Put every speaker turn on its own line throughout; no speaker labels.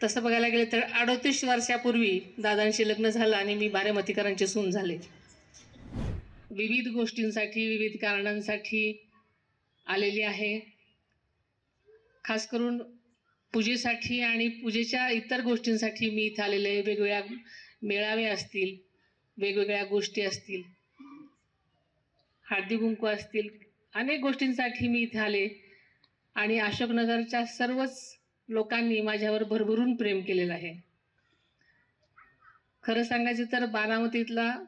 तसं बघायला गेलं तर अडोतीस वर्षापूर्वी दादांशी लग्न झालं आणि मी बारामतीकरांची सून झाले. विविध गोष्टींसाठी विविध कारणांसाठी आलेली आहे. खास करून पूजेसाठी आणि पूजेच्या इतर गोष्टींसाठी मी इथं आलेले वेगवेगळ्या मेळावे असतील वेगवेगळ्या गोष्टी असतील हळदी कुंकू असतील अनेक गोष्टींसाठी मी इथे आले. आणि अशोकनगरच्या सर्वच लोकांनी माझ्यावर भरभरून प्रेम केलेलं आहे. खरं सांगायचं तर बारामतीतला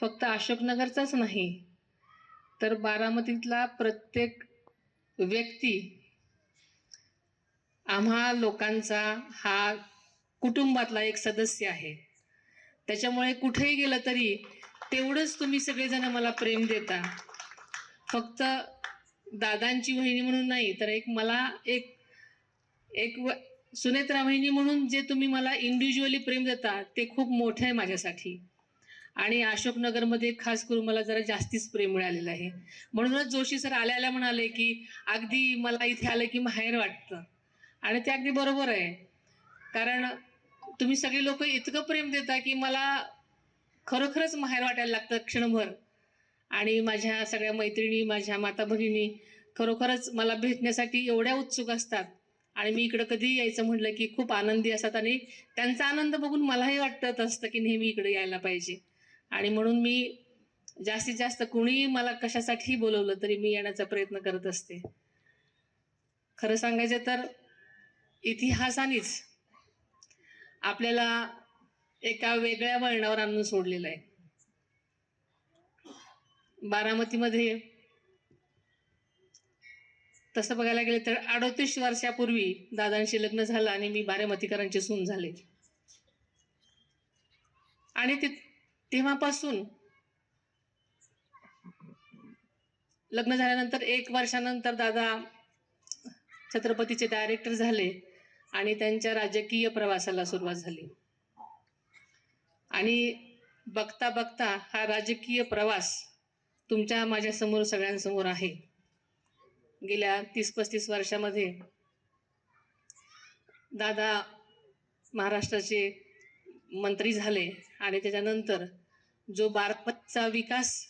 फक्त अशोकनगरचाच नाही तर बारामतीतला प्रत्येक व्यक्ती आम्हा लोकांचा हा कुटुंबातला एक सदस्य आहे. त्याच्यामुळे कुठेही गेलं तरी तेवढंच तुम्ही सगळेजण मला प्रेम देता. फक्त दादांची वहिनी म्हणून नाही तर एक मला एक एक व सुनेत्रा वहिनी म्हणून जे तुम्ही मला इंडिव्हिज्युअली प्रेम देता ते खूप मोठं आहे माझ्यासाठी. आणि अशोकनगरमध्ये खास करून मला जरा जास्तीच प्रेम मिळालेलं आहे. म्हणूनच जोशी सर आल्या आल्या म्हणाले की अगदी मला इथे आलं की माहेर वाटतं. आणि ते अगदी बरोबर आहे. कारण तुम्ही सगळे लोक इतकं प्रेम देता की मला खरोखरच माहेर वाटायला लागतं क्षणभर. आणि माझ्या सगळ्या मैत्रिणी माझ्या माता भगिनी खरोखरच मला भेटण्यासाठी एवढ्या उत्सुक असतात. आणि मी इकडं कधी यायचं म्हटलं की खूप आनंदी असतात आणि त्यांचा आनंद बघून मलाही वाटत असतं की नेहमी इकडे यायला पाहिजे. आणि म्हणून मी जास्तीत जास्त कुणीही मला कशासाठी बोलवलं तरी मी येण्याचा प्रयत्न करत असते. खरं सांगायचं तर इतिहासानेच आपल्याला एका वेगळ्या वळणावर आणून सोडलेलं आहे. बारामतीमध्ये तसं बघायला गेलं तर अडतीस वर्षापूर्वी दादांशी लग्न झालं आणि मी बारामतीकरांची सून झाले. आणि ते तेव्हापासून लग्न झाल्यानंतर एक वर्षानंतर दादा छत्रपतीचे डायरेक्टर झाले आणि त्यांच्या राजकीय प्रवासाला सुरुवात झाली. आणि बघता बघता हा राजकीय प्रवास तुमच्या माझ्यासमोर सगळ्यांसमोर आहे. गेल्या तीस पस्तीस वर्षामध्ये दादा महाराष्ट्राचे मंत्री झाले आणि त्याच्यानंतर जो बारपतचा विकास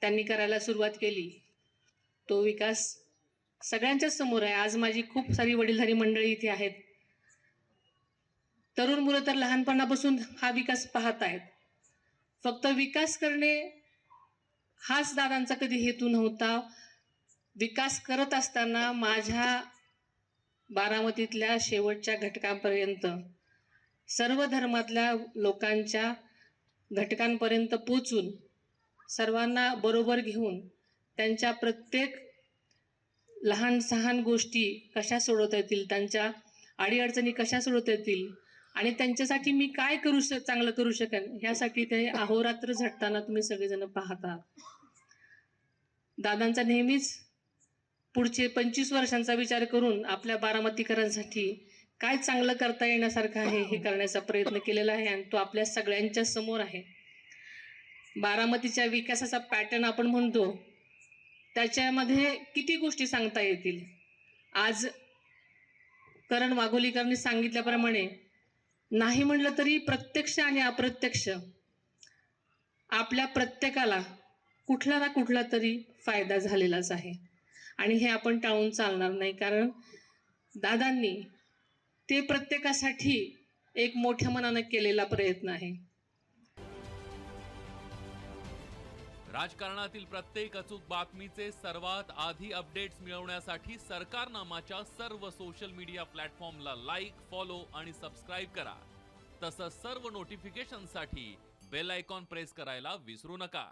त्यांनी करायला सुरुवात केली तो विकास सगळ्यांच्याच समोर आहे. आज माझी खूप सारी वडीलधारी मंडळी इथे आहेत. तरुण मुलं तर लहानपणापासून हा विकास पाहत आहेत. फक्त विकास करणे हाच दादांचा कधी हेतू नव्हता. विकास करत असताना माझ्या बारामतीतल्या शेवटच्या घटकांपर्यंत सर्व धर्मातल्या लोकांच्या घटकांपर्यंत पोचून सर्वांना बरोबर घेऊन त्यांच्या प्रत्येक लहान सहान गोष्टी कशा सोडवता येतील त्यांच्या अडीअडचणी कशा सोडवता येतील आणि त्यांच्यासाठी मी काय करू श चांगलं करू शकेन ह्यासाठी ते अहोरात्र झटताना तुम्ही सगळेजण पाहता. दादांचा नेहमीच पुढचे पंचवीस वर्षांचा विचार करून आपल्या बारामतीकरांसाठी काय चांगलं करता येण्यासारखं आहे हे करण्याचा प्रयत्न केलेला आहे आणि तो आपल्या सगळ्यांच्या समोर आहे. बारामतीच्या विकासाचा पॅटर्न आपण म्हणतो त्याच्यामध्ये किती गोष्टी सांगता येतील? आज करण वाघोलीकरांनी सांगितल्याप्रमाणे नाही म्हणलं तरी प्रत्यक्ष आणि अप्रत्यक्ष आपल्या प्रत्येकाला कुठला ना कुठला तरी फायदा झालेलाच आहे. आणि हे आपण टाळून चालणार नाही. कारण दादांनी ते प्रत्येकासाठी एक मोठ्या मनानं केलेला प्रयत्न आहे.
राजकारणातील प्रत्येक अचूक बातमीचे सर्वात आधी अपडेट्स मिळवण्यासाठी सरकारनामाच्या सर्व सोशल मीडिया प्लॅटफॉर्मला लाईक फॉलो आणि सबस्क्राईब करा. तसंच सर्व नोटिफिकेशनसाठी बेल आयकॉन प्रेस करायला विसरू नका.